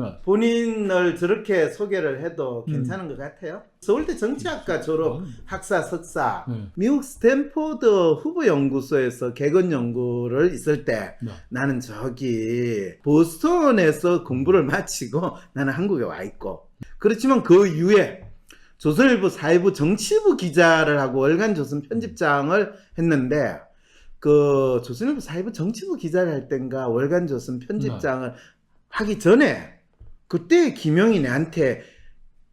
네. 본인을 저렇게 소개를 해도 음. 괜찮은 것 같아요. 서울대 정치학과 졸업 학사 석사 네. 미국 스탠포드 후보 연구소에서 개건 연구를 있을 때 네. 나는 저기 보스턴에서 공부를 마치고 나는 한국에 와 있고 그렇지만 그 이후에 조선일보 사회부 정치부 기자를 하고 월간 조선 편집장을 했는데 그 조선일보 사회부 정치부 기자를 할 땐가 월간 조선 편집장을 하기 전에 그때 김영이 내한테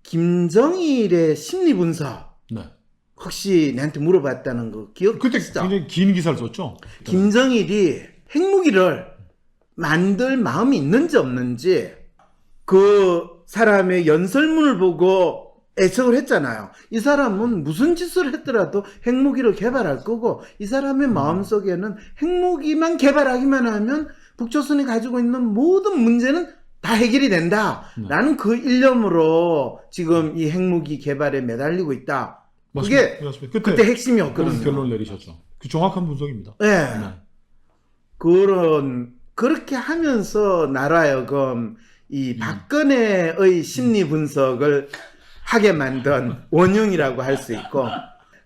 김정일의 심리 분석 네. 혹시 내한테 물어봤다는 거 그때 기억하시죠? 굉장히 긴 기사를 썼죠. 김정일이 핵무기를 만들 마음이 있는지 없는지 그 사람의 연설문을 보고 애청을 했잖아요. 이 사람은 무슨 짓을 했더라도 핵무기를 개발할 거고 이 사람의 마음속에는 핵무기만 개발하기만 하면 북조선이 가지고 있는 모든 문제는 다 해결이 된다. 네. 라는 그 일념으로 지금 이 핵무기 개발에 매달리고 있다. 맞습니다. 그게 맞습니다. 그때, 그때 핵심이었거든요. 결론을 내리셨죠. 그 정확한 분석입니다. 네. 네. 그런 그렇게 하면서 나라여금 이 음. 박근혜의 심리 분석을 하게 만든 원흉이라고 할 수 있고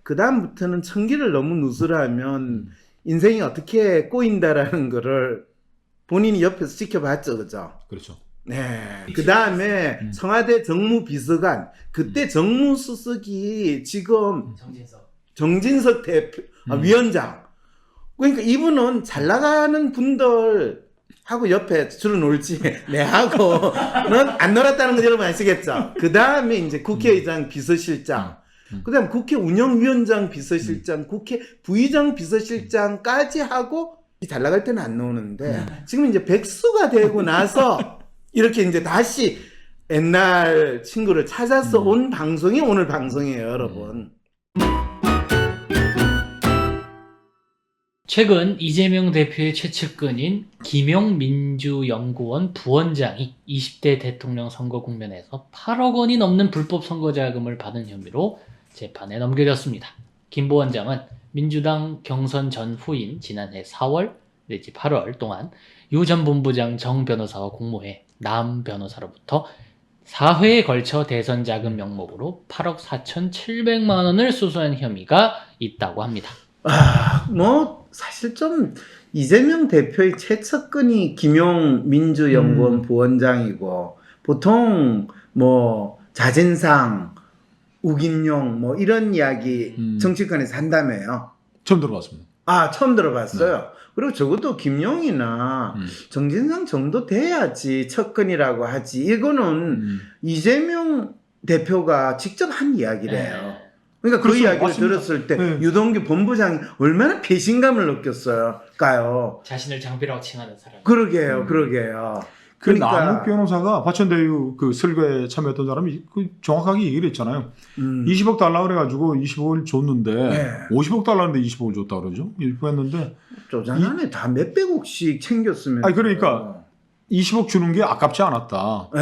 그 다음부터는 청기를 너무 누설하면 인생이 어떻게 꼬인다라는 거를 본인이 옆에서 지켜봤죠, 그죠? 그렇죠. 네. 그 다음에 음. 청와대 정무비서관 그때 정무수석이 지금 정진석. 정진석 대표 아, 음. 위원장. 그러니까 이분은 잘 나가는 분들 하고 옆에 주로 놀지 내하고는 안 놀았다는 거 여러분 아시겠죠? 그 다음에 이제 국회의장 비서실장, 음. 그 다음 국회 운영위원장 비서실장, 국회 부의장 비서실장까지 하고 잘 나갈 때는 안 나오는데 지금 이제 백수가 되고 나서 이렇게 이제 다시 옛날 친구를 찾아서 음. 온 방송이 오늘 방송이에요, 여러분. 최근 이재명 대표의 최측근인 김용민주연구원 부원장이 20대 대통령 선거 국면에서 8억 원이 넘는 불법 선거 자금을 받은 혐의로 재판에 넘겨졌습니다. 김 부원장은 민주당 경선 전후인 지난해 4월 내지 8월 동안 유 전 본부장 정 변호사와 공모해 남 변호사로부터 4회에 걸쳐 대선 자금 명목으로 8억 4,700만 원을 수수한 혐의가 있다고 합니다. 아, 뭐 사실 좀 이재명 대표의 최측근이 김용 민주연구원 음. 부원장이고 보통 뭐 자진상 우긴용 뭐 이런 이야기 음. 정치권에서 한다며요. 처음 들어봤습니다. 아 처음 들어봤어요. 그리고 적어도 김용이나 음. 정진상 정도 돼야지 측근이라고 하지. 이거는 음. 이재명 대표가 직접 한 이야기래요. 그러니까 그 그렇죠. 이야기를 맞습니다. 들었을 때 네. 유동규 본부장이 얼마나 배신감을 느꼈어요까요. 자신을 장비라고 칭하는 사람. 그러게요, 음. 그러게요. 그 그러니까- 남욱 변호사가 화천대유 그 설거에 참여했던 사람이 그 정확하게 얘기를 했잖아요. 음. 20억 달러 그래가지고 20억을 줬는데 네. 50억 달러인데 20억을 줬다 그러죠. 이렇게 했는데 쪼잔하네. 다 몇백억씩 챙겼으면. 아니, 그러니까. 20억 주는 게 아깝지 않았다. 예.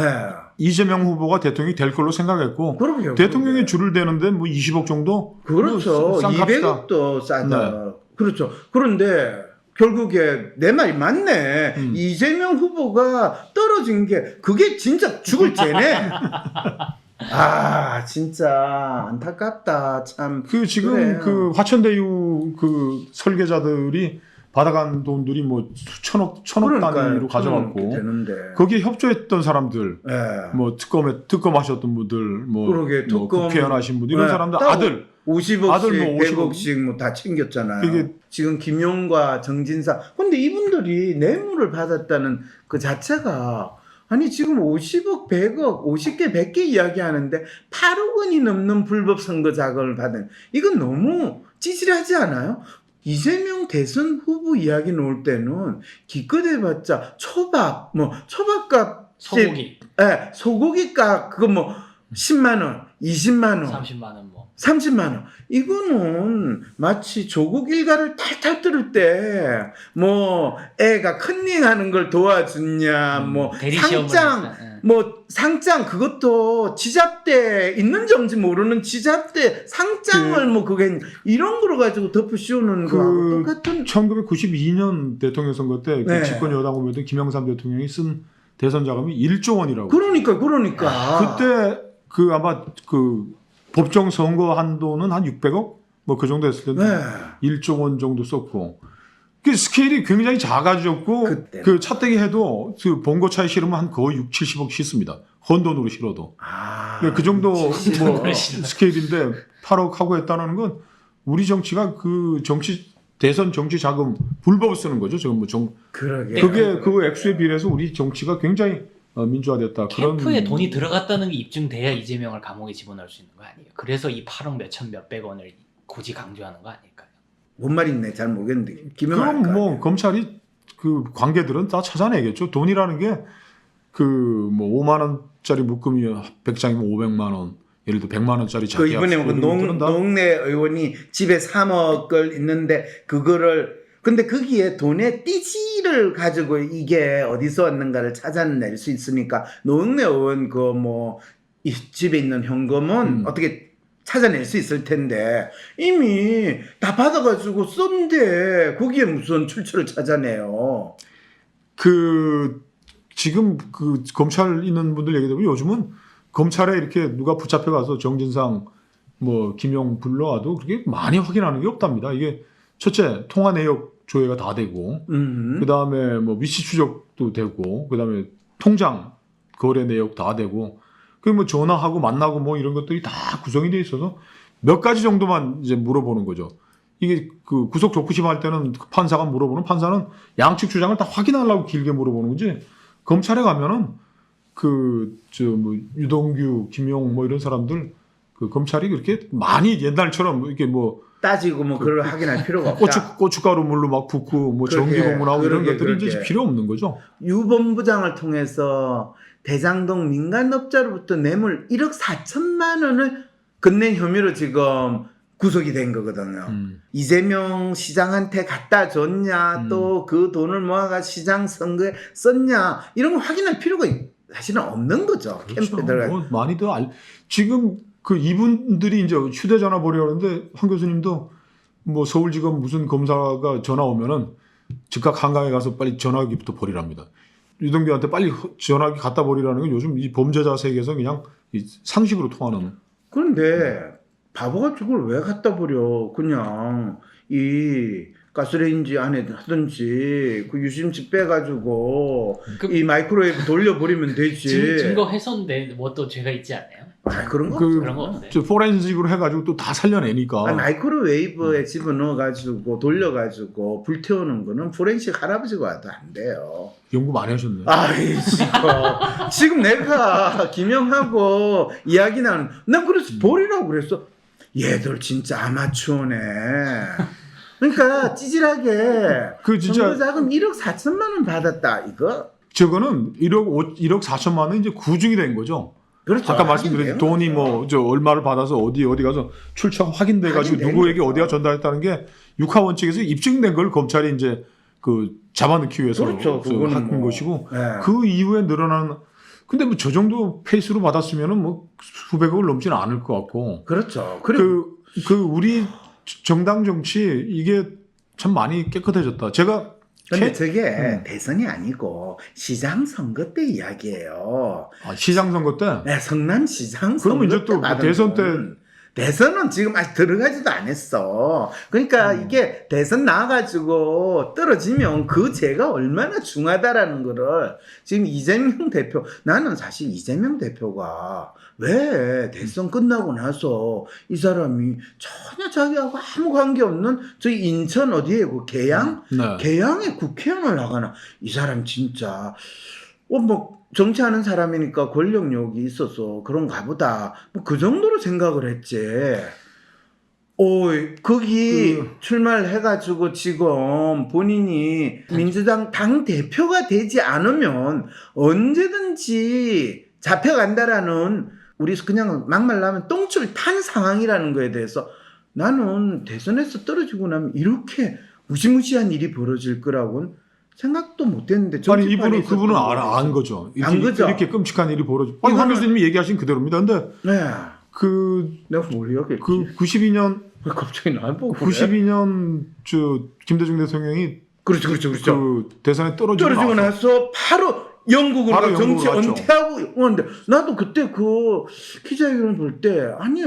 이재명 후보가 대통령이 될 걸로 생각했고 그러게요. 대통령이. 줄을 대는데 뭐 20억 정도 그렇죠. 뭐싼 값이다. 200억도 싸다. 네. 그렇죠. 그런데 결국에 내 말이 맞네. 음. 이재명 후보가 떨어진 게 그게 진짜 죽을 죄네. 아 진짜 안타깝다 참. 그 지금 그래요. 그 화천대유 그 설계자들이 받아간 돈들이 뭐 수천억 천억 그러니까요. 단위로 가져갔고 되는데. 거기에 협조했던 사람들 예. 뭐 특검에 특검하셨던 분들 뭐, 그러게, 뭐 특검. 국회의원 하신 분들 이런 네, 사람들 따로 아들 50억씩, 아들 뭐 50억. 100억씩 뭐 다 챙겼잖아요. 그게- 지금 김용과 정진상. 근데 이분들이 뇌물을 받았다는 그 자체가 아니 지금 50억, 100억, 50개, 100개 이야기하는데 8억 원이 넘는 불법 선거 자금을 받은 이건 너무 찌질하지 않아요? 이재명 대선 후보 이야기 나올 때는 기껏 해봤자 초밥, 뭐 초밥값 소고기 예, 소고기값 그거 뭐 10만 원, 20만 원, 30만 원 뭐. 30만 원. 이거는 마치 조국 일가를 탈탈 뚫을 때 뭐 애가 컨닝하는 걸 도와주냐, 음, 뭐 대리 시험을 상장, 했다. 예. 뭐 상장 그것도 지잡대 있는지 없는지 모르는 지잡대 상장을 뭐 그게 이런 거로 가지고 덮어 씌우는 그 거하고 똑같은 1992년 대통령 선거 때그 네. 집권 여당 후보였던 김영삼 대통령이 쓴 대선 자금이 1조 원이라고. 그러니까 그러니까 그때 그 아마 그 법정 선거 한도는 한 600억 뭐 그 정도 했을 텐데 네. 1조 원 정도 썼고 그 스케일이 굉장히 작아졌고 그때. 그 차떼기 해도 그 본거차에 실으면 한 거의 6, 70억 씻습니다. 헌 돈으로 실어도. 아, 그그 정도 뭐. 스케일인데 8억 하고 했다는 건 우리 정치가 그 정치 대선 정치 자금 불법 쓰는 거죠. 지금 뭐 정, 그러게 그게 그 액수에 비례해서 우리 정치가 굉장히 어, 민주화됐다. 그런 캠프에 돈이 들어갔다는 게 입증돼야 이재명을 감옥에 집어넣을 수 있는 거 아니에요? 그래서 이 8억 몇천 몇백 원을 굳이 강조하는 거 아닐까요? 뭔 말인지 잘 모르겠는데 김영 그럼 뭐 검찰이 그 관계들은 다 찾아내겠죠. 돈이라는 게 그 뭐 5만 원짜리 묶음이 100장이면 500만 원. 예를 들어 100만 원짜리 그 자기 이번에 그 농, 농내 의원이 집에 3억을 있는데 그거를 근데 거기에 돈의 띠지를 가지고 이게 어디서 왔는가를 찾아낼 수 있으니까 농내 의원 그뭐이 집에 있는 현금은 음. 어떻게 찾아낼 수 있을 텐데 이미 다 받아가지고 썼는데 거기에 무슨 출처를 찾아내요. 그 지금 그 검찰 있는 분들 얘기 들으면 요즘은 검찰에 이렇게 누가 붙잡혀 가서 정진상 뭐 김용 불러와도 그렇게 많이 확인하는 게 없답니다. 이게 첫째 통화 내역 조회가 다 되고 음. 그 다음에 뭐 위치 추적도 되고 그 다음에 통장 거래 내역 다 되고 그뭐 전화하고 만나고 뭐 이런 것들이 다 구성이 돼 있어서 몇 가지 정도만 이제 물어보는 거죠. 이게 그 구속 적부심 할 때는 그 판사가 물어보는 판사는 양측 주장을 다 확인하려고 길게 물어보는 거지. 검찰에 가면은 그 저 뭐 유동규, 김용 뭐 이런 사람들 그 검찰이 그렇게 많이 옛날처럼 이렇게 뭐 따지고 뭐 그걸 확인할 필요가 없다. 고추 고춧가루 물로 막 붓고 뭐 전기 고문하고 이런 그러게, 것들이 이제 그러게. 필요 없는 거죠. 유본부장을 통해서 대장동 민간업자로부터 뇌물 1억 4천만 원을 건넨 혐의로 지금 구속이 된 거거든요. 음. 이재명 시장한테 갖다 줬냐, 음. 또 그 돈을 모아가 시장 선거에 썼냐, 이런 거 확인할 필요가 사실은 없는 거죠. 그렇죠. 캠프에 들어가. 뭐 많이들 알. 지금 그 이분들이 이제 휴대전화 버리려는데 황 교수님도 뭐 서울지검 무슨 검사가 전화 오면은 즉각 한강에 가서 빨리 전화기부터 버리랍니다. 유동규한테 빨리 허- 전화기 갖다 버리라는 건 요즘 이 범죄자 세계에서 그냥 이 상식으로 통하는. 그런데 바보가 저걸 왜 갖다 버려? 그냥 이 가스레인지 안에 하든지 그 유심칩 빼가지고 그- 이 마이크로웨이브 돌려버리면 되지. 증, 증거 훼손돼 뭐또 죄가 있지 않아요? 아, 그런 거 그-. 그런 거 없어요. 저 포렌식으로 해가지고 또 다 살려내니까. 아, 마이크로웨이브에 집어넣어가지고 돌려가지고 불태우는 거는 포렌식 할아버지가 와도 안 돼요. 연구 많이 하셨네. 아이 지금 지금 내가 김영하고 이야기 나는 난 그래서 버리라고 그랬어. 얘들 진짜 아마추어네. 그러니까 찌질하게 그 진짜 정부 자금 1억 4천만 원 받았다 이거. 저거는 1억 5, 1억 4천만 원 이제 구중이 된 거죠. 그렇죠. 아까 말씀드린. 돈이 뭐저 얼마를 받아서 어디 어디 가서 출처 확인돼 가지고 확인된 누구에게 거죠. 어디가 전달했다는 게 육하 원칙에서 입증된 걸 검찰이 이제 그 잡아넣기 위해서 그렇죠. 그 그거는 한 뭐. 것이고 네. 그 이후에 늘어나는 근데 뭐 저 정도 페이스로 받았으면은 뭐 수백억을 넘지는 않을 것 같고 그렇죠. 그리고 그 그 우리 정당 정치 이게 참 많이 깨끗해졌다. 제가 근데 캐- 저게 음. 대선이 아니고 시장 선거 때 이야기예요. 아, 시장 선거 때 네, 성남 시장 그러면 이제 또 대선 때- 돈. 대선은 지금 아직 들어가지도 않았어. 그러니까 음. 이게 대선 나가지고 떨어지면 그 죄가 얼마나 중하다라는 거를 지금 이재명 대표 나는 사실 이재명 대표가 왜 대선 끝나고 나서 이 사람이 전혀 자기하고 아무 관계 없는 저희 인천 어디에 그 계양 네. 개항에 국회의원을 나가나 이 사람 진짜 어 뭐 정치하는 사람이니까 권력욕이 있어서 그런가 보다 뭐 그 정도로 생각을 했지. 오 거기 그- 출마를 해가지고 지금 본인이 민주당 당 대표가 되지 않으면 언제든지 잡혀간다라는 우리 그냥 막말 나면 똥줄 탄 상황이라는 거에 대해서 나는 대선에서 떨어지고 나면 이렇게 무시무시한 일이 벌어질 거라고는 생각도 못했는데 아니 이분은 그분은 알아. 안 거죠. 이렇게, 안 거죠. 이렇게 끔찍한 일이 벌어져. 아니 황 교수님이 얘기하신 그대로입니다. 근데 네. 그, 내가 뭘 이야기했지? 그 92년 왜 갑자기 날 보고 그래? 92년 저 김대중 대통령이 그렇죠, 그렇죠, 그렇죠. 그 대선에 떨어지고 떨어지고 나서 나서 바로 영국으로 바로 가 정치. 은퇴하고 오는데 나도 그때 그 기자회견 볼때 아니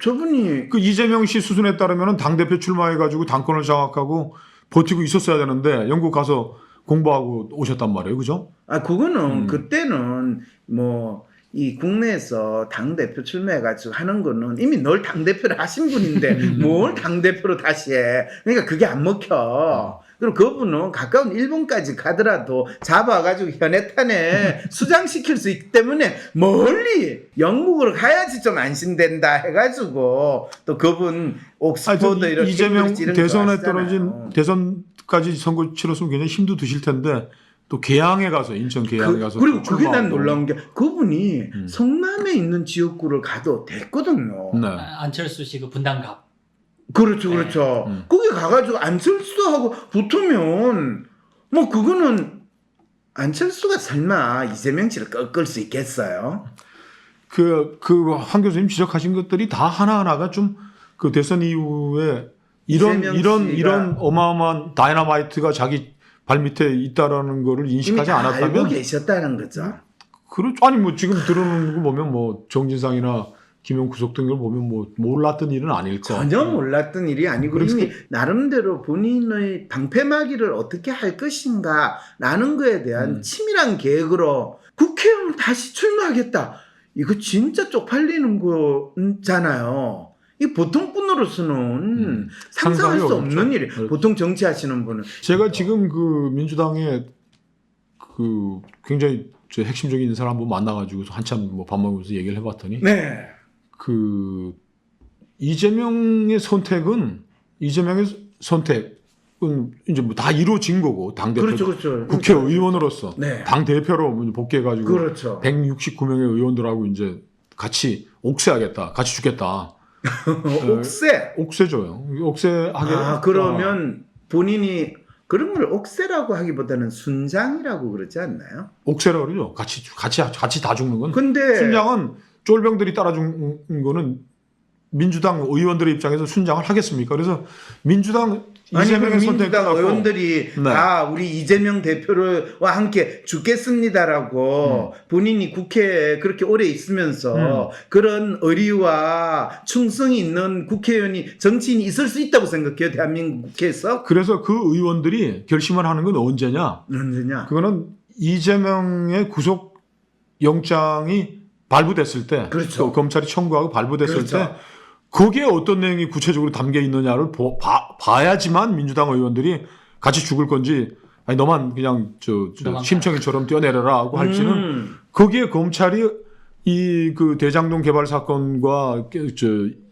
저분이 그 이재명 씨 수순에 따르면 당 대표 출마해가지고 당권을 장악하고 버티고 있었어야 되는데 영국 가서 공부하고 오셨단 말이에요, 그죠? 아 그거는 음. 그때는 뭐 이 국내에서 당 대표 출마해가지고 하는 거는 이미 널 당 대표를 하신 분인데 음. 뭘당 대표로 다시 해? 그러니까 그게 안 먹혀. 그럼 그분은 가까운 일본까지 가더라도 잡아가지고 현해탄에 수장시킬 수 있기 때문에 멀리 영국으로 가야지 좀 안심된다 해가지고 또 그분 옥스퍼드 이런 이재명 대선에. 떨어진 대선까지 선거 치렀으면 굉장히 힘도 드실 텐데 또 계양에 가서 인천 계양에 그, 가서 그리고 또 그게 난. 놀라운 게 그분이 음. 성남에 있는 지역구를 가도 됐거든요. 네. 아, 안철수 씨그 분당갑. 그렇죠, 네. 그렇죠. 음. 거기 가가지고 안철수 하고 붙으면 뭐 그거는 안철수가 설마 이재명 씨를 꺾을 수 있겠어요? 그, 그, 한 교수님 지적하신 것들이 다 하나하나가 좀 그 대선 이후에 이런, 이런, 이런 어마어마한 다이나마이트가 자기 발 밑에 있다라는 거를 인식하지 다 알고 않았다면. 계셨다는 거죠. 그렇죠. 아니, 뭐 지금 들어오는 거 보면 뭐 정진상이나 김용 구속 등을 보면 뭐 몰랐던 일은 아닐 거. 전혀 몰랐던 일이 아니고 이미 나름대로 본인의 방패막이를 어떻게 할 것인가라는 거에 대한 음. 치밀한 계획으로 국회의원 다시 출마하겠다. 이거 진짜 쪽팔리는 거잖아요. 이 보통 분으로서는 음. 상상할 수 없는 어렵죠. 일이 그렇죠. 보통 정치하시는 분은 제가 지금 그 민주당의 그 굉장히 저 핵심적인 인사를 한번 만나가지고 한참 뭐 밥 먹으면서 얘기를 해봤더니 네 그 이재명의 선택은 이재명의 선택은 이제 뭐 다 이루어진 거고 당 대표 그렇죠 그렇죠 국회의원으로서 네 당 대표로 복귀해 가지고 그렇죠 169명의 의원들하고 이제 같이 옥세하겠다, 같이 죽겠다. 옥새 옥세줘요. 옥세하게. 아 그러면 본인이 그런 걸 옥새라고 하기보다는 순장이라고 그러지 않나요? 옥세라 그러죠. 같이 같이 같이 다 죽는 건. 근데 순장은 쫄병들이 따라 죽는 거는 민주당 의원들의 입장에서 순장을 하겠습니까? 그래서 민주당 이재명의 선택 민주당 갖고 의원들이 네. 다 우리 이재명 대표와 함께 죽겠습니다라고 본인이 국회에 그렇게 오래 있으면서 음. 그런 의리와 충성이 있는 국회의원이 정치인이 있을 수 있다고 생각해요 대한민국 국회에서 그래서 그 의원들이 결심을 하는 건 언제냐? 언제냐 그거는 이재명의 구속 영장이 발부됐을 때, 그렇죠. 또 검찰이 청구하고 발부됐을 그렇죠. 때 거기에 어떤 내용이 구체적으로 담겨 있느냐를 보- 봐, 봐야지만 민주당 의원들이 같이 죽을 건지 아니 너만 그냥 저, 저 심청이처럼 뛰어내려라 하고 할지는 음. 거기에 검찰이 이 그 대장동 개발 사건과 그저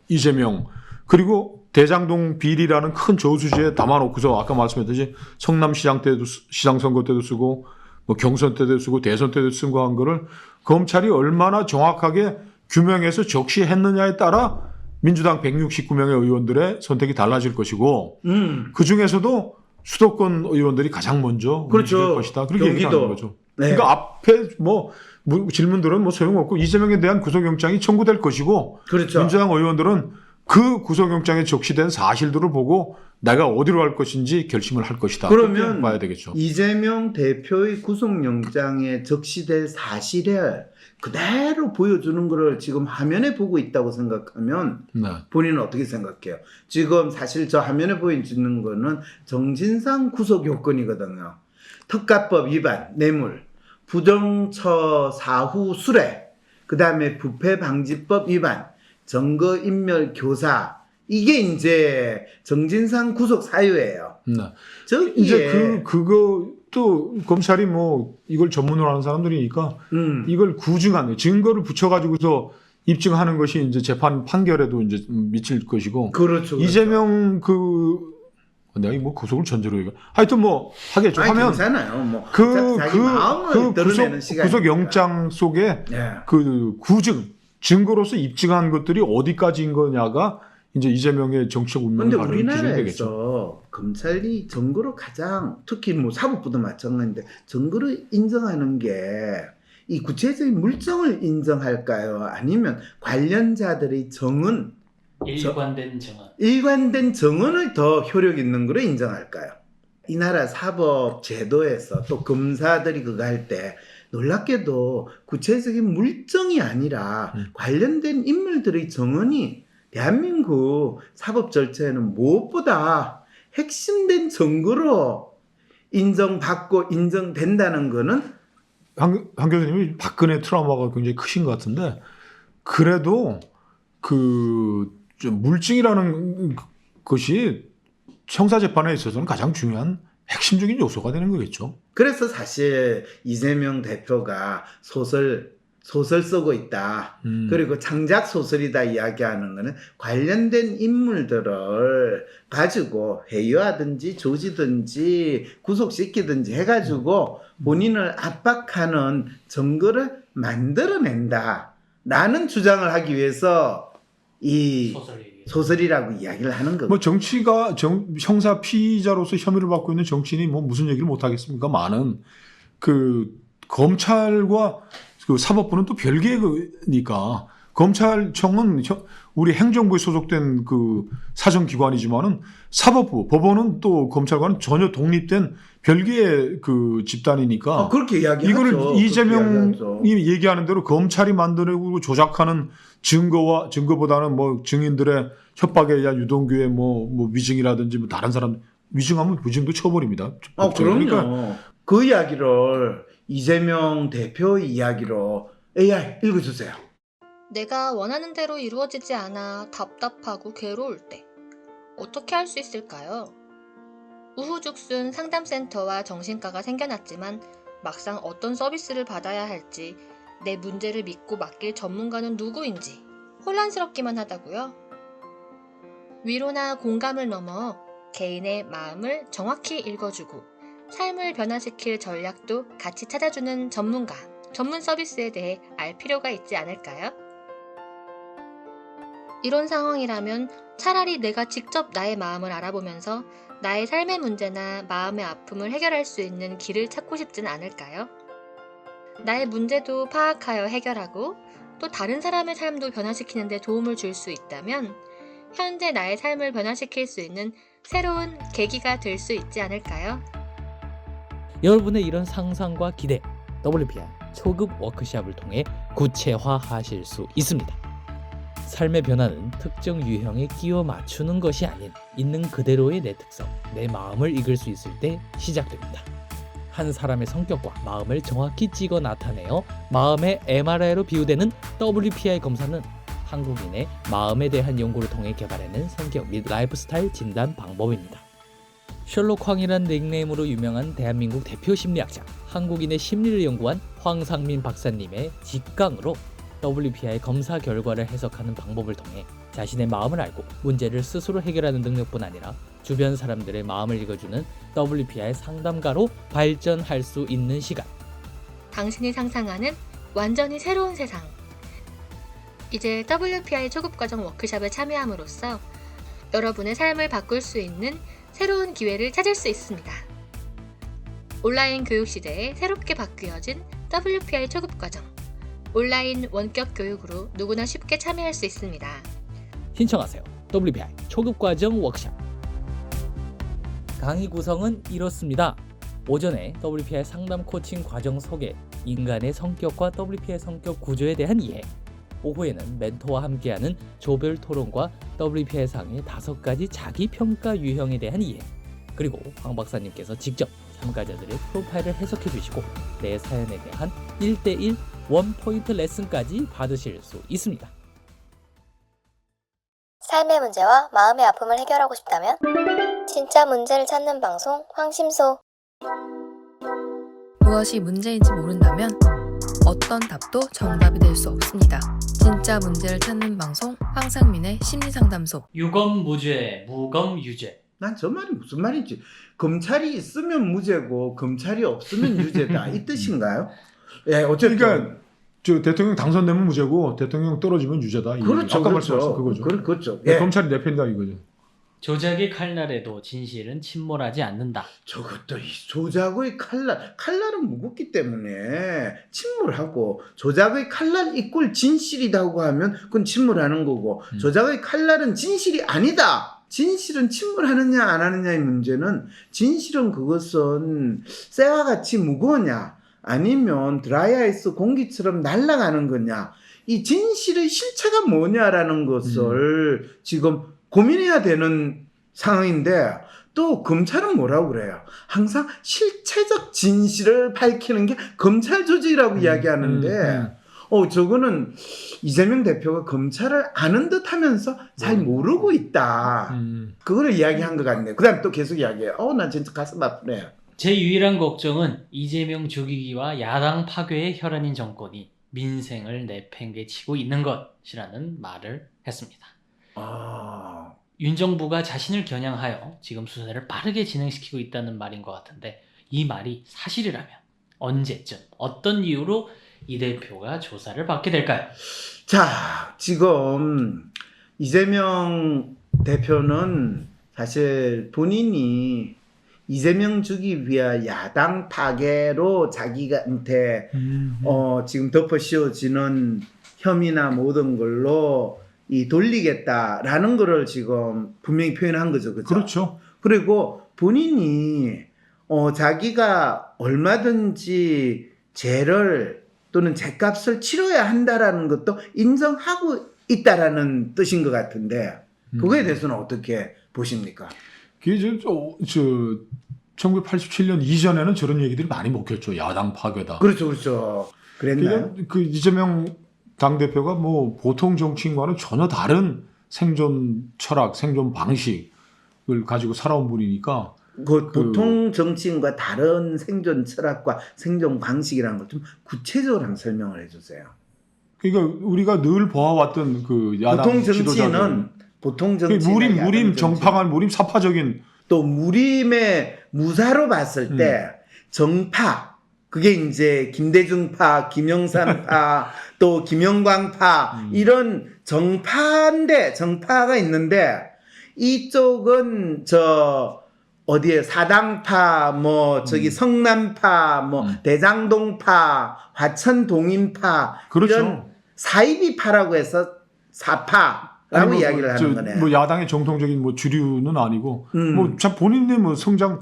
이재명 그리고 대장동 비리라는 큰 저수지에 담아놓고서 아까 말씀했듯이 성남시장 때도 쓰- 시장 선거 때도 쓰고 뭐 경선 때도 쓰고 대선 때도 쓰고 한 거를 검찰이 얼마나 정확하게 규명해서 적시했느냐에 따라 민주당 169명의 의원들의 선택이 달라질 것이고 음. 그 중에서도 수도권 의원들이 가장 먼저 그렇죠. 것이다. 그렇게. 얘기하는 거죠. 네. 그러니까 앞에 뭐 무- 질문들은 뭐 소용없고 이재명에 대한 구속영장이 청구될 것이고 그렇죠 민주당 의원들은 그 구속영장에 적시된 사실들을 보고 내가 어디로 갈 것인지 결심을 할 것이다. 그러면 봐야 되겠죠. 이재명 대표의 구속영장에 적시될 사실을 그대로 보여주는 거를 지금 화면에 보고 있다고 생각하면 네. 본인은 어떻게 생각해요? 지금 사실 저 화면에 보여지는 거는 정진상 구속 요건이거든요. 특가법 위반, 뇌물, 부정처 사후 수뢰, 그 다음에 부패방지법 위반, 증거인멸 교사, 이게 이제 정진상 구속 사유예요. 네. 저기에 이제 그 그거 또 검찰이 뭐 이걸 전문으로 하는 사람들이니까 음, 이걸 구증하는 증거를 붙여가지고서 입증하는 것이 이제 재판 판결에도 이제 미칠 것이고 그렇죠. 이재명 그 내가 뭐 구속을 전제로 얘기. 하여튼 뭐 하겠죠. 아니, 하면 괜찮아요. 뭐그 자- 자기 그그 드러내는 구속. 구속 영장 속에 예. 그 구증 증거로서 입증한 것들이 어디까지인 거냐가 이제 이재명의 정치적 운명을 근데 가르는 기준이 되겠죠. 우리나라에서 검찰이 증거로 가장 특히 뭐 사법부도 마찬가지인데 증거로 인정하는 게 이 구체적인 물증을 인정할까요? 아니면 관련자들의 정은 일관된 정언. 일관된 정언을 더 효력 있는 거로 인정할까요? 이 나라 사법 제도에서 또 검사들이 그거 할 때 놀랍게도 구체적인 물정이 아니라 음. 관련된 인물들의 정언이 대한민국 사법 절차에는 무엇보다 핵심된 증거로 인정받고 인정된다는 거는 한, 한 교수님이 박근혜 트라우마가 굉장히 크신 것 같은데 그래도 그좀 물증이라는 것이 형사 재판에 있어서는 가장 중요한 핵심적인 요소가 되는 거겠죠. 그래서 사실 이재명 대표가 소설 소설 쓰고 있다. 음. 그리고 창작 소설이다 이야기하는 거는 관련된 인물들을 가지고 회유하든지 조지든지 구속시키든지 해가지고 본인을 압박하는 증거를 만들어낸다. 라는 주장을 하기 위해서 이 소설이 소설이라고 이야기를 하는 거고. 뭐 정치가 정, 형사 피의자로서 혐의를 받고 있는 정치인이 뭐 무슨 얘기를 못 하겠습니까? 많은 그 검찰과 그 사법부는 또 별개니까 검찰청은 혀- 우리 행정부에 소속된 그 사정기관이지만은 사법부, 법원은 또 검찰과는 전혀 독립된 별개의 그 집단이니까 아, 그렇게 이야기하죠. 이거를. 이재명이 얘기하는 대로 검찰이 만들고 조작하는 증거와 증거보다는 뭐 증인들의 협박에 의한 유동규의 뭐, 뭐 위증이라든지 뭐 다른 사람 위증하면 위증도 처벌입니다. 어, 그럼요. 그러니까 그 이야기를 이재명 대표 이야기로 AI 읽어주세요. 내가 원하는 대로 이루어지지 않아 답답하고 괴로울 때 어떻게 할 수 있을까요? 우후죽순 상담센터와 정신과가 생겨났지만 막상 어떤 서비스를 받아야 할지 내 문제를 믿고 맡길 전문가는 누구인지 혼란스럽기만 하다고요. 위로나 공감을 넘어 개인의 마음을 정확히 읽어주고 삶을 변화시킬 전략도 같이 찾아주는 전문가, 전문 서비스에 대해 알 필요가 있지 않을까요? 이런 상황이라면 차라리 내가 직접 나의 마음을 알아보면서 나의 삶의 문제나 마음의 아픔을 해결할 수 있는 길을 찾고 싶진 않을까요? 나의 문제도 파악하여 해결하고 또 다른 사람의 삶도 변화시키는 데 도움을 줄 수 있다면 현재 나의 삶을 변화시킬 수 있는 새로운 계기가 될 수 있지 않을까요? 여러분의 이런 상상과 기대 WPR 초급 워크샵을 통해 구체화하실 수 있습니다. 삶의 변화는 특정 유형에 끼워 맞추는 것이 아닌 있는 그대로의 내 특성, 내 마음을 읽을 수 있을 때 시작됩니다. 한 사람의 성격과 마음을 정확히 찍어 나타내어 마음의 MRI로 비유되는 WPI 검사는 한국인의 마음에 대한 연구를 통해 개발해낸 성격 및 라이프 스타일 진단 방법입니다. 셜록 황이란 닉네임으로 유명한 대한민국 대표 심리학자, 한국인의 심리를 연구한 황상민 박사님의 직강으로 WPI 검사 결과를 해석하는 방법을 통해 자신의 마음을 알고 문제를 스스로 해결하는 능력뿐 아니라 주변 사람들의 마음을 읽어주는 WPI 상담가로 발전할 수 있는 시간. 당신이 상상하는 완전히 새로운 세상. 이제 WPI 초급과정 워크샵에 참여함으로써 여러분의 삶을 바꿀 수 있는 새로운 기회를 찾을 수 있습니다. 온라인 교육 시대에 새롭게 바뀌어진 WPI 초급과정. 온라인 원격 교육으로 누구나 쉽게 참여할 수 있습니다. 신청하세요. WPI 초급 과정 워크샵. 강의 구성은 이렇습니다. 오전에 WPI 상담 코칭 과정 소개, 인간의 성격과 WPI 성격 구조에 대한 이해. 오후에는 멘토와 함께하는 조별 토론과 WPI 상의 다섯 가지 자기 평가 유형에 대한 이해. 그리고 황 박사님께서 직접 참가자들의 프로파일을 해석해 주시고 내 사연에 대한 1대1 원포인트 레슨까지 받으실 수 있습니다. 삶의 문제와 마음의 아픔을 해결하고 싶다면 진짜 문제를 찾는 방송 황심소 무엇이 문제인지 모른다면 어떤 답도 정답이 될 수 없습니다. 진짜 문제를 찾는 방송 황상민의 심리상담소 유검 무죄, 무검 유죄. 난 저 말이 무슨 말인지 검찰이 있으면 무죄고 검찰이 없으면 유죄다 이 뜻인가요? 예, 어쨌든 그러니까 저 대통령 당선되면 무죄고 대통령 떨어지면 유죄다. 이 그렇죠, 아까 그렇죠. 말씀하신 그거죠. 그, 그렇죠. 네, 예. 검찰이 내 편이다 이거죠. 조작의 칼날에도 진실은 침몰하지 않는다. 저것도 이 조작의 칼날, 칼날은 무겁기 때문에 침몰하고 조작의 칼날 이꼴 진실이라고 하면 그건 침몰하는 거고 음. 조작의 칼날은 진실이 아니다. 진실은 침몰하느냐 안 하느냐의 문제는 진실은 그것은 쇠와 같이 무거우냐 아니면 드라이아이스 공기처럼 날아가는 거냐 이 진실의 실체가 뭐냐라는 것을 지금 고민해야 되는 상황인데 또 검찰은 뭐라고 그래요? 항상 실체적 진실을 밝히는 게 검찰 조직이라고 이야기하는데 음, 어 저거는 이재명 대표가 검찰을 아는 듯하면서 잘 모르고 있다. 음. 그거를 이야기한 것 같네요. 그다음 또 계속 이야기해요. 어, 난 진짜 가슴 아프네요. 제 유일한 걱정은 이재명 죽이기와 야당 파괴의 혈안인 정권이 민생을 내팽개치고 있는 것이라는 말을 했습니다. 아, 윤 정부가 자신을 겨냥하여 지금 수사를 빠르게 진행시키고 있다는 말인 것 같은데 이 말이 사실이라면 언제쯤 어떤 이유로 이 대표가 조사를 받게 될까요? 자, 지금 이재명 대표는 사실 본인이 이재명 주기 위한 야당 파괴로 자기한테 음. 어, 지금 덮어 씌워지는 혐의나 모든 걸로 이 돌리겠다라는 거를 지금 분명히 표현한 거죠. 그죠? 그렇죠. 그리고 본인이 어, 자기가 얼마든지 죄를 또는 죄값을 치러야 한다라는 것도 인정하고 있다라는 뜻인 것 같은데 그거에 음. 대해서는 어떻게 보십니까? 그게 저, 저, 저 1987년 이전에는 저런 얘기들이 많이 먹혔죠. 야당 파괴다. 그렇죠, 그렇죠. 그랬나요? 그 이재명 당 대표가 뭐 보통 정치인과는 전혀 다른 생존 철학, 생존 방식을 가지고 살아온 분이니까 그 그- 보통 정치인과 다른 생존 철학과 생존 방식이라는 걸 좀 구체적으로 한번 설명을 해주세요. 그러니까 우리가 늘 보아왔던 그 야당 보통 지도자들 정치인은 보통 그 정치 무림 무림 정파간 무림 사파적인 또 무림의 무사로 봤을 음. 때 정파 그게 이제 김대중파, 김영삼파, 또 김영광파 음. 이런 정파인데 정파가 있는데 이쪽은 저 어디에 사당파 뭐 저기 음. 성남파 뭐 음. 대장동파 화천동인파 그렇죠. 이런 사이비파라고 해서 사파 라고 뭐, 이야기를 저, 하는 거네. 뭐 야당의 정통적인 뭐 주류는 아니고 음. 뭐 자, 본인의 뭐 성장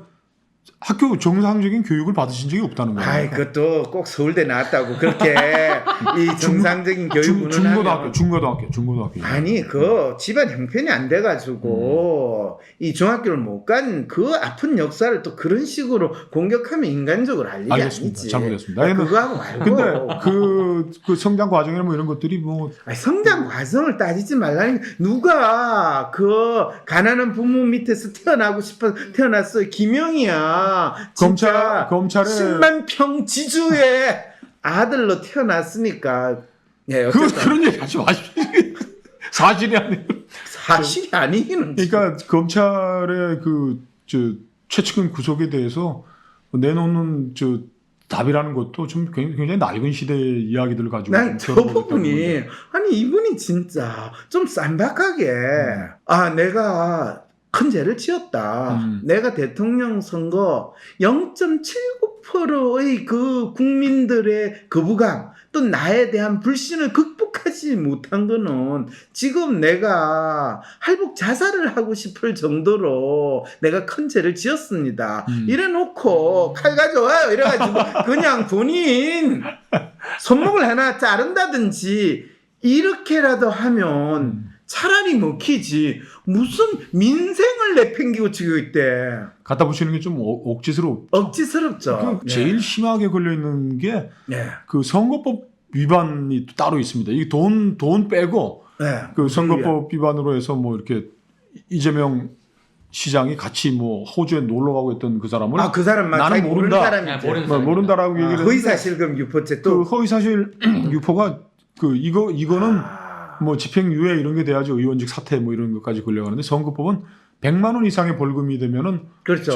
학교 정상적인 교육을 받으신 적이 없다는 거예요. 아이 그것도 꼭 서울대 나왔다고 그렇게 이 정상적인 교육을 중, 중고등학교, 중고등학교, 중고등학교. 아니 그 집안 형편이 안 돼가지고 이 중학교를 못 간 그 아픈 역사를 또 그런 식으로 공격하면 인간적으로 할 일이 알겠습니다. 아니지. 잘못했습니다. 아니, 뭐, 그거 하고 말고. 근데 그, 그 성장 과정이나 뭐 이런 것들이 뭐 아니, 성장 과정을 따지지 말라니까 누가 그 가난한 부모 밑에서 태어나고 싶어 태어났어 김영이야 검찰 검찰에 10만 평 지주의 아들로 태어났으니까 예, 그 어쨌든 그런 얘기 하지 마십시오. 사실이 아니에요. 사실이 아니기는 그러니까 검찰의 그저 최측근 구속에 대해서 내놓는 저 답이라는 것도 좀 굉장히 낡은 시대의 이야기들을 가지고 난좀저 들어보겠다는 부분이. 아니 이분이 진짜 좀 쌈박하게 음. 아 내가 큰 죄를 지었다. 음. 내가 대통령 선거 0.79%의 그 국민들의 거부감 또 나에 대한 불신을 극복하지 못한 거는 지금 내가 할복 자살을 하고 싶을 정도로 내가 큰 죄를 지었습니다. 음. 이래 놓고 칼 가져와요. 이래가지고 그냥 본인 손목을 하나 자른다든지 이렇게라도 하면 음. 차라리 먹히지 무슨 민생을 내팽기고 치고 있대 갖다 붙이는 게 좀 억지스러워. 억지스럽죠 그 제일 심하게 걸려 있는 게 네. 그 선거법 위반이 또 따로 있습니다. 이게 돈돈 빼고 네. 그 선거법 위반으로 해서 뭐 이렇게 이재명 시장이 같이 뭐 호주에 놀러 가고 있던 그 사람을 아그 사람 나는 모른다. 사람이지 아, 모르는 뭐 모른다라고 아, 얘기를 허위사실금 유포죄 그또 허위사실 유포가 그 이거 이거는 아, 뭐 집행유예 이런 게 돼야지 의원직 사퇴 뭐 이런 것까지 걸려가는데 선거법은 100만 원 이상의 벌금이 되면은 그렇죠.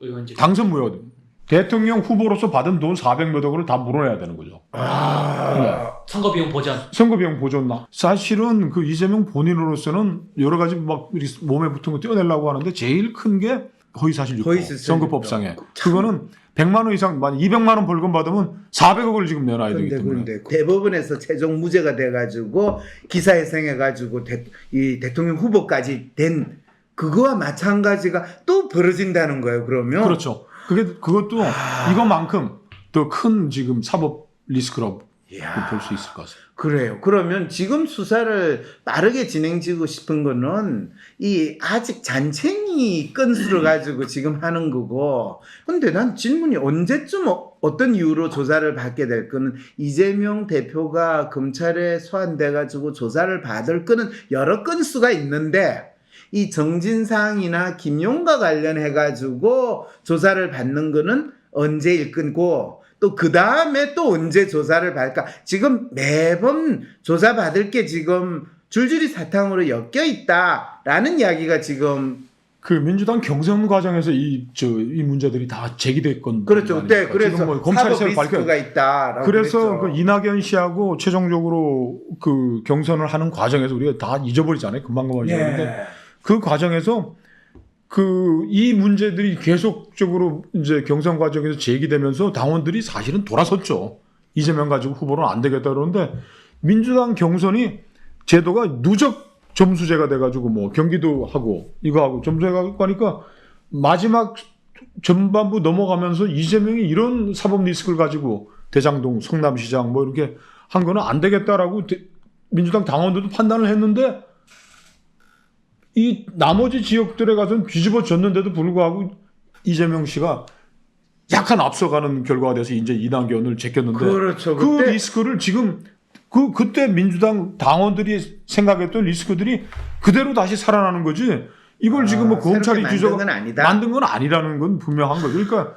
저 의원직. 당선 무효 대통령 후보로서 받은 돈 400몇 억을 다 물어내야 되는 거죠. 아, 선거 비용 보전. 선거 비용 보존 나. 사실은 그 이재명 본인으로서는 여러 가지 막 이렇게 몸에 붙은 거 떼어내려고 하는데 제일 큰 게 허위사실 유포 허위사실 선거법상에. 참. 그거는 100만 원 이상 만약 200만 원 벌금 받으면 400억을 지금 내놔야 되기 때문에 근데 대법원에서 최종 무죄가 돼가지고 기사회생해가지고 대, 이 대통령 후보까지 된 그거와 마찬가지가 또 벌어진다는 거예요. 그러면 그렇죠. 그게 그것도 아. 이것만큼 더 큰 지금 사법 리스크라고. 볼 수 있을 것 같습니다. 그래요. 그러면 지금 수사를 빠르게 진행지고 싶은 거는 이 아직 잔챙이 건수를 가지고 지금 하는 거고. 근데 난 질문이 언제쯤 어, 어떤 이유로 조사를 받게 될 거는 이재명 대표가 검찰에 소환돼 가지고 조사를 받을 거는 여러 건수가 있는데 이 정진상이나 김용과 관련해 가지고 조사를 받는 거는 언제일 거고 또 그 다음에 또 언제 조사를 받을까? 지금 매번 조사 받을 게 지금 줄줄이 사탕으로 엮여 있다라는 이야기가 지금 그 민주당 경선 과정에서 이 저이 문제들이 다 제기됐건 그렇죠. 네, 그래서 뭐 검찰에서 밝혀 있다라고 그래서 그랬죠. 그 이낙연 씨하고 최종적으로 그 경선을 하는 과정에서 우리가 다 잊어버리잖아요. 금방금방 잊어버리는데 예. 그 과정에서 그 이 문제들이 계속적으로 이제 경선 과정에서 제기되면서 당원들이 사실은 돌아섰죠. 이재명 가지고 후보는 안 되겠다 그러는데 민주당 경선이 제도가 누적 점수제가 돼가지고 뭐 경기도 하고 이거 하고 점수제가 하니까 마지막 전반부 넘어가면서 이재명이 이런 사법 리스크를 가지고 대장동 성남시장 뭐 이렇게 한 거는 안 되겠다라고 대- 민주당 당원들도 판단을 했는데 이 나머지 지역들에 가서는 뒤집어졌는데도 불구하고 이재명 씨가 약간 앞서가는 결과가 돼서 이제 이낙연을 제꼈는데 그렇죠. 그 그때 리스크를 지금 그 그때 민주당 당원들이 생각했던 리스크들이 그대로 다시 살아나는 거지. 이걸 지금 뭐 아, 검찰이 뒤져. 만든 건 아니라는 건 분명한 거죠. 그러니까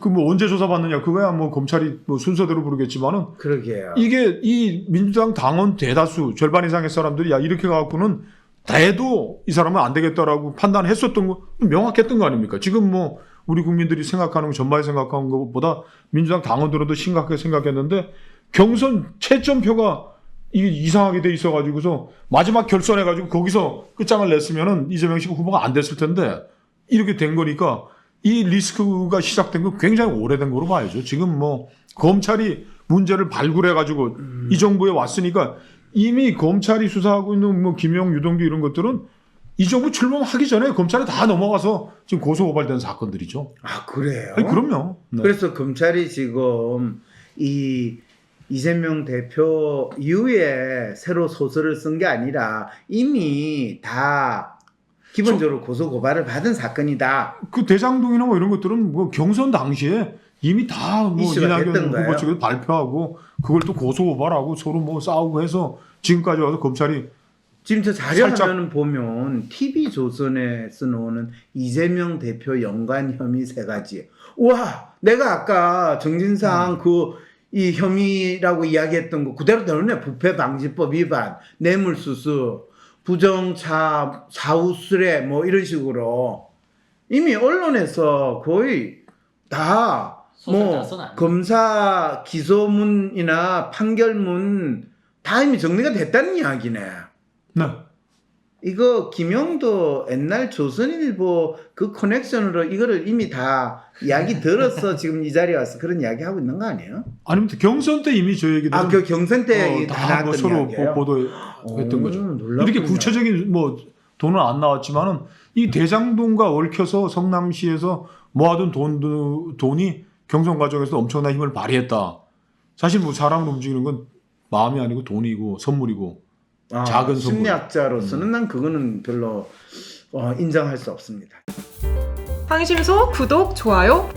그 뭐 언제 조사받느냐 그거야 뭐 검찰이 뭐 순서대로 부르겠지만은 그러게요. 이게 이 민주당 당원 대다수 절반 이상의 사람들이 야 이렇게 가갖고는 대도 이 사람은 안 되겠다라고 판단했었던 거 명확했던 거 아닙니까? 지금 뭐 우리 국민들이 생각하는 거 전반에 생각하는 것보다 민주당 당원들은 더 심각하게 생각했는데 경선 채점표가 이게 이상하게 돼 있어가지고서 마지막 결선해가지고 거기서 끝장을 냈으면은 이재명 씨가 후보가 안 됐을 텐데 이렇게 된 거니까 이 리스크가 시작된 건 굉장히 오래된 거로 봐야죠. 지금 뭐 검찰이 문제를 발굴해가지고 이 정부에 왔으니까 이미 검찰이 수사하고 있는 뭐 김용, 유동규 이런 것들은 이 정부 출범하기 전에 검찰에 다 넘어가서 지금 고소 고발된 사건들이죠. 아 그래요. 아니, 그럼요. 네. 그래서 검찰이 지금 이 이재명 대표 이후에 새로 소설을 쓴 게 아니라 이미 다 기본적으로 고소 고발을 받은 사건이다. 그 대장동이나 뭐 이런 것들은 뭐 경선 당시에 이미 다뭐 이낙연. 후보 측에서 발표하고 그걸 또 고소 고발하고 서로 뭐 싸우고 해서 지금까지 와서 검찰이 지금 저 자료 살짝- 화면을 보면 TV 조선에서 나오는 이재명 대표 연관 혐의 세 가지. 와, 내가 아까 음. 정진상 그이 혐의라고 이야기했던 거 그대로 나오네. 부패 방지법 위반, 뇌물 수수, 부정차 사후 수뢰 뭐 이런 식으로 이미 언론에서 거의 다 뭐. 검사 기소문이나 판결문 다 이미 정리가 됐다는 이야기네. 네. 이거 김영도 옛날 조선일보 그 커넥션으로 이거를 이미 다 이야기 들어서 지금 이 자리에 와서 그런 이야기 하고 있는 거 아니에요? 아니면 경선 때 이미 저 얘기들은 아그 경선 때 어, 다 나왔던 서로 이야기예요? 보도했던 거죠. 오, 놀랍군요. 이렇게 구체적인 뭐 돈은 안 나왔지만은 이 대장동과 얽혀서 성남시에서 모아둔 돈 돈이 경선 과정에서 엄청난 힘을 발휘했다. 사실 뭐 사람을 움직이는 건 마음이 아니고 돈이고 선물이고 아, 작은 선물. 음. 심리학자로서는 난 그거는 별로 어, 인정할 수 없습니다. 황심소 구독, 좋아요